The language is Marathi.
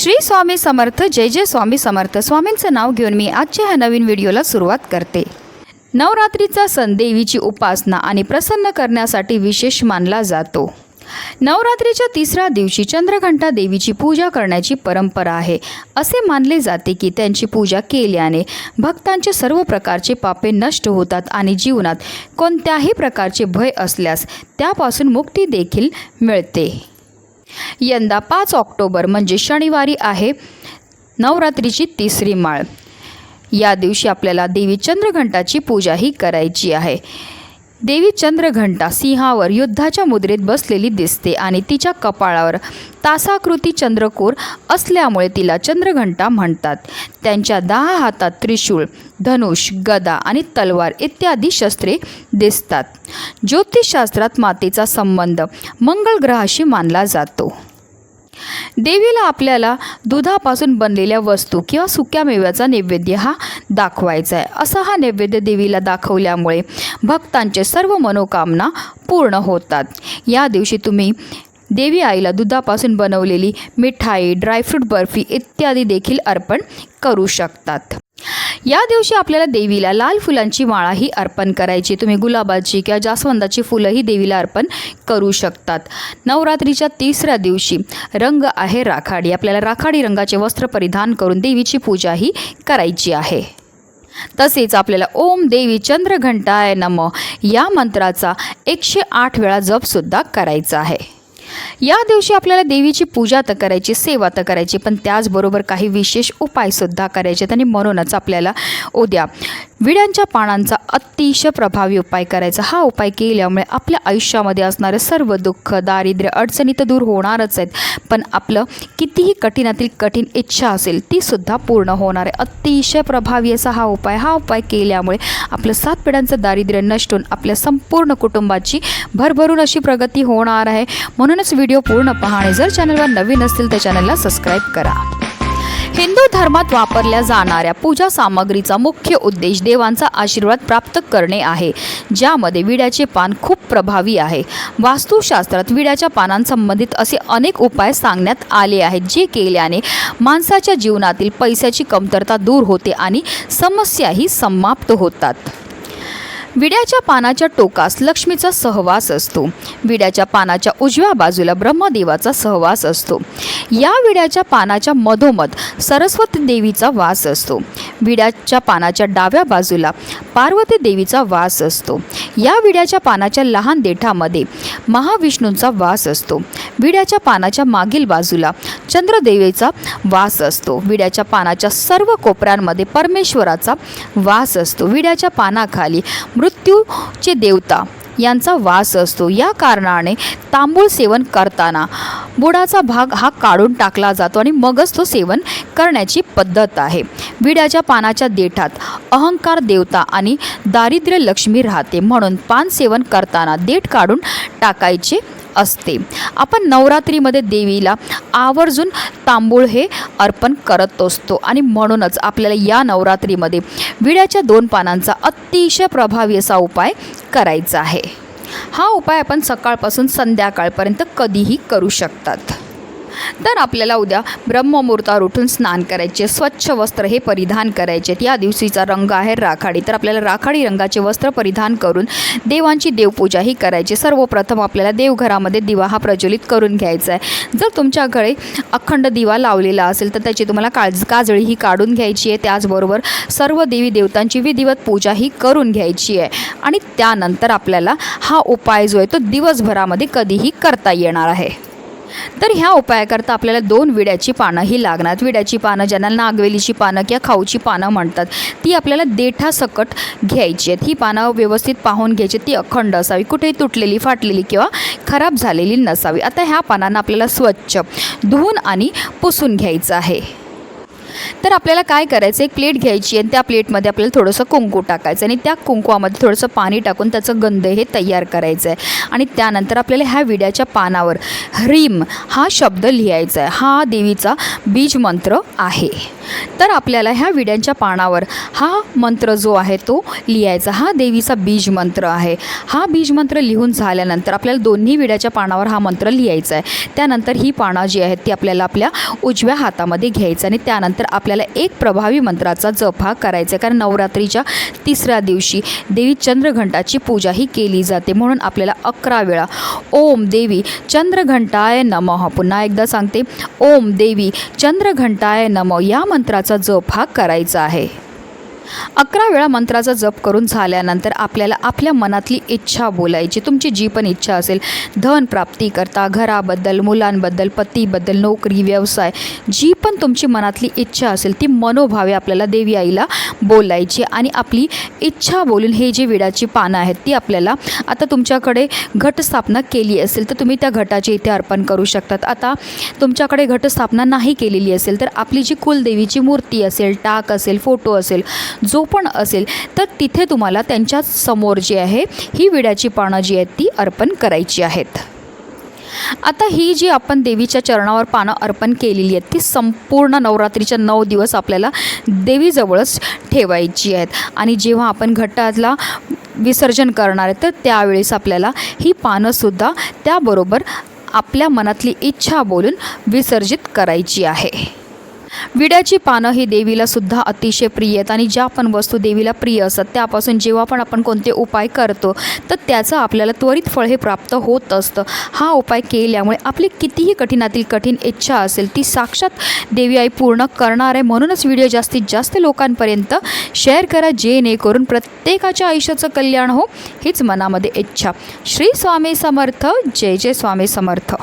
श्री स्वामी समर्थ जय जय स्वामी समर्थ. स्वामींचं नाव घेऊन मी आजच्या ह्या नवीन व्हिडिओला सुरुवात करते. नवरात्रीचा सण देवीची उपासना आणि प्रसन्न करण्यासाठी विशेष मानला जातो. नवरात्रीच्या तिसऱ्या दिवशी चंद्रघंटा देवीची पूजा करण्याची परंपरा आहे. असे मानले जाते की त्यांची पूजा केल्याने भक्तांचे सर्व प्रकारचे पापे नष्ट होतात आणि जीवनात कोणत्याही प्रकारचे भय असल्यास त्यापासून मुक्ती देखील मिळते. यंदा पाच ऑक्टोबर म्हणजे शनिवारी आहे नवरात्रीची तिसरी माळ. या दिवशी आपल्याला देवी चंद्रघंटाची पूजाही करायची आहे. देवी चंद्रघंटा सिंहावर युद्धाच्या मुद्रेत बसलेली दिसते आणि तिच्या कपाळावर तासाकृती चंद्रकोर असल्यामुळे तिला चंद्रघंटा म्हणतात. त्यांच्या दहा हातात त्रिशूळ धनुष गदा आणि तलवार इत्यादी शस्त्रे दिसतात. ज्योतिषशास्त्रात मातेचा संबंध मंगळ ग्रहाशी मानला जातो. देवीला आपल्याला दुधापासून बनलेल्या वस्तू किंवा सुक्या मेव्याचा नैवेद्य हा दाखवायचा आहे. असा हा नैवेद्य देवीला दाखवल्यामुळे भक्तांचे सर्व मनोकामना पूर्ण होतात. या दिवशी तुम्ही देवी आईला दुधापासून बनवलेली मिठाई ड्रायफ्रूट बर्फी इत्यादी देखील अर्पण करू शकतात. या दिवशी आपल्याला देवीला लाल फुलांची माळाही अर्पण करायची. तुम्ही गुलाबाची किंवा जास्वंदाची फुलंही देवीला अर्पण करू शकतात. नवरात्रीच्या तिसऱ्या दिवशी रंग आहे राखाडी. आपल्याला राखाडी रंगाचे वस्त्र परिधान करून देवीची पूजाही करायची आहे. तसेच आपल्याला ओम देवी चंद्रघंटाय नम या मंत्राचा एकशे आठ वेळा जपसुद्धा करायचा आहे. या दिवशी आपल्याला देवीची पूजा तर करायची सेवा तर करायची पण त्याचबरोबर काही विशेष उपायसुद्धा करायचे आहेत आणि म्हणूनच आपल्याला उद्या विड्यांच्या पानांचा अतिशय प्रभावी उपाय करायचा. हा उपाय केल्यामुळे आपल्या आयुष्यामध्ये असणारे सर्व दुःख दारिद्र्य अडचणी तर दूर होणारच आहेत. पण आपलं कितीही कठीणातील कठीण इच्छा असेल ती सुद्धा पूर्ण होणार आहे. अतिशय प्रभावी असा हा उपाय. हा उपाय केल्यामुळे आपलं सात पिढ्यांचं दारिद्र्य नष्ट होऊन आपल्या संपूर्ण कुटुंबाची भरभरून अशी प्रगती होणार आहे. म्हणून म्हणूनच व्हिडिओ पूर्ण पहा आणि जर चॅनलवर नवीन असतील तर चॅनलला सबस्क्राईब करा. हिंदू धर्मात वापरल्या जाणाऱ्या पूजा सामग्रीचा मुख्य उद्देश देवांचा आशीर्वाद प्राप्त करणे आहे ज्यामध्ये विड्याचे पान खूप प्रभावी आहे. वास्तुशास्त्रात विड्याच्या पानांसंबंधित असे अनेक उपाय सांगण्यात आले आहेत जे केल्याने माणसाच्या जीवनातील पैशाची कमतरता दूर होते आणि समस्याही समाप्त होतात. विड्याच्या पानाच्या टोकास लक्ष्मीचा सहवास असतो. विड्याच्या पानाच्या उजव्या बाजूला ब्रह्मदेवाचा सहवास असतो. या विड्याच्या पानाच्या मधोमध सरस्वती देवीचा वास असतो. विड्याच्या पानाच्या डाव्या बाजूला पार्वती देवीचा वास असतो. या विड्याच्या पानाच्या लहान देठामध्ये महाविष्णूंचा वास असतो. विड्याच्या पानाच्या मागील बाजूला चंद्रदेवीचा वास असतो. विड्याच्या पानाच्या सर्व कोपऱ्यांमध्ये परमेश्वराचा वास असतो. विड्याच्या पानाखाली मृत्यूचे देवता यांचा वास असतो. या कारणाने तांबूळ सेवन करताना बुडाचा भाग हा काढून टाकला जातो आणि मगच तो सेवन करण्याची पद्धत आहे. विड्याच्या पानाच्या देठात अहंकार देवता आणि दारिद्र्य लक्ष्मी राहते. म्हणून पान सेवन करताना देठ काढून टाकायचे असते. आपण नवरात्रीमध्ये देवीला आवर्जून तांबूळ हे अर्पण करत असतो आणि म्हणूनच आपल्याला या नवरात्रीमध्ये विड्याच्या दोन पानांचा अतिशय प्रभावी असा उपाय करायचा आहे. हा उपाय आपण सकाळपासून संध्याकाळपर्यंत कधीही करू शकतात. तर आपल्याला उद्या ब्रह्ममुहूर्तावर उठून स्नान करायचे स्वच्छ वस्त्र हे परिधान करायचे. या दिवशीचा रंग आहे राखाडी. तर आपल्याला राखाडी रंगाचे वस्त्र परिधान करून देवांची देवपूजाही करायची. सर्वप्रथम आपल्याला देवघरामध्ये दिवा हा प्रज्वलित करून घ्यायचा आहे. जर तुमच्याकडे अखंड दिवा लावलेला असेल तर त्याची तुम्हाला काळज काजळी ही काढून घ्यायची आहे. त्याचबरोबर सर्व देवी देवतांची विधिवत पूजा ही करून घ्यायची आहे. आणि त्यानंतर आपल्याला हा उपाय जो आहे तो दिवसभरामध्ये कधीही करता येणार आहे. तर ह्या उपायाकरता आपल्याला दोन विड्याची पानं ही लागणार. विड्याची पानं ज्यांना नागवेलीची पानं किंवा खाऊची पानं म्हणतात ती आपल्याला देठासकट घ्यायची आहेत. ही पानं व्यवस्थित पाहून घ्यायची ती अखंड असावी. कुठेही तुटलेली फाटलेली किंवा खराब झालेली नसावी. आता ह्या पानांना आपल्याला स्वच्छ धुवून आणि पुसून घ्यायचं आहे. तर आपल्याला काय करायचं? एक प्लेट घ्यायची आणि त्या प्लेटमध्ये आपल्याला थोडंसं कुंकू टाकायचं आणि त्या कुंकवामध्ये थोडंसं पाणी टाकून त्याचं गंध हे तयार करायचं आहे आणि त्यानंतर आपल्याला ह्या विड्याच्या पानावर ह्रीम हा शब्द लिहायचा आहे हा देवीचा बीज मंत्र आहे. तर आपल्याला ह्या विड्यांच्या पानावर हा मंत्र जो आहे तो लिहायचा. हा देवीचा बीज मंत्र आहे. हा बीज मंत्र लिहून झाल्यानंतर आपल्याला दोन्ही विड्याच्या पानावर हा मंत्र लिहायचा आहे. त्यानंतर ही पानं जी आहेत ती आपल्याला आपल्या उजव्या हातामध्ये घ्यायचं आणि त्यानंतर आपल्याला एक प्रभावी मंत्राचा जप हा करायचा आहे. कारण नवरात्रीच्या तिसऱ्या दिवशी देवी चंद्रघंटाची पूजा ही केली जाते. म्हणून आपल्याला अकरा वेळा ओम देवी चंद्रघंटाय नमः. पुन्हा एकदा सांगते. ओम देवी चंद्रघंटाय नम. या मंत्राचा जप हा करायचा आहे. अकरा वेळा मंत्राचा जप करून झाल्यानंतर आपल्याला आपल्या मनातली इच्छा बोलायची. तुमची जी पण इच्छा असेल धन प्राप्ती करता घराबद्दल मुलांबद्दल पतीबद्दल नोकरी व्यवसाय जी पण तुमची मनातली इच्छा असेल ती मनोभावे आपल्याला देवी आईला बोलायची आणि आपली इच्छा बोलून हे जी विडाची पानं आहेत ती आपल्याला आता तुमच्याकडे घटस्थापना केली असेल तर तुम्ही त्या घटाचे इथे अर्पण करू शकतात. आता तुमच्याकडे घटस्थापना नाही केलेली असेल तर आपली जी कुलदेवीची मूर्ती असेल टाक असेल फोटो असेल जो पण असेल तर तिथे तुम्हाला त्यांच्यासमोर जी आहे ही विड्याची पानं जी आहेत ती अर्पण करायची आहेत. आता ही जी आपण देवीच्या चरणावर पानं अर्पण केलेली आहेत ती संपूर्ण नवरात्रीच्या नऊ दिवस आपल्याला देवीजवळच ठेवायची आहेत. आणि जेव्हा आपण घटातला विसर्जन करणार आहे तर त्यावेळेस आपल्याला ही पानंसुद्धा त्याबरोबर आपल्या मनातली इच्छा बोलून विसर्जित करायची आहे. विड्याची पानं ही देवीला सुद्धा अतिशय प्रिय आहेत आणि ज्या पण वस्तू देवीला प्रिय असतात त्यापासून जेव्हा पण आपण कोणते उपाय करतो तर त्याचं आपल्याला त्वरित फळ हे प्राप्त होत असतं. हा उपाय केल्यामुळे आपली कितीही कठीणातील कठीण इच्छा असेल ती साक्षात देवी आई पूर्ण करणार आहे. म्हणूनच व्हिडिओ जास्तीत जास्त लोकांपर्यंत शेअर करा जेणेकरून प्रत्येकाच्या आयुष्याचं कल्याण हो हीच मनामध्ये इच्छा. श्री स्वामी समर्थ जय जय स्वामी समर्थ.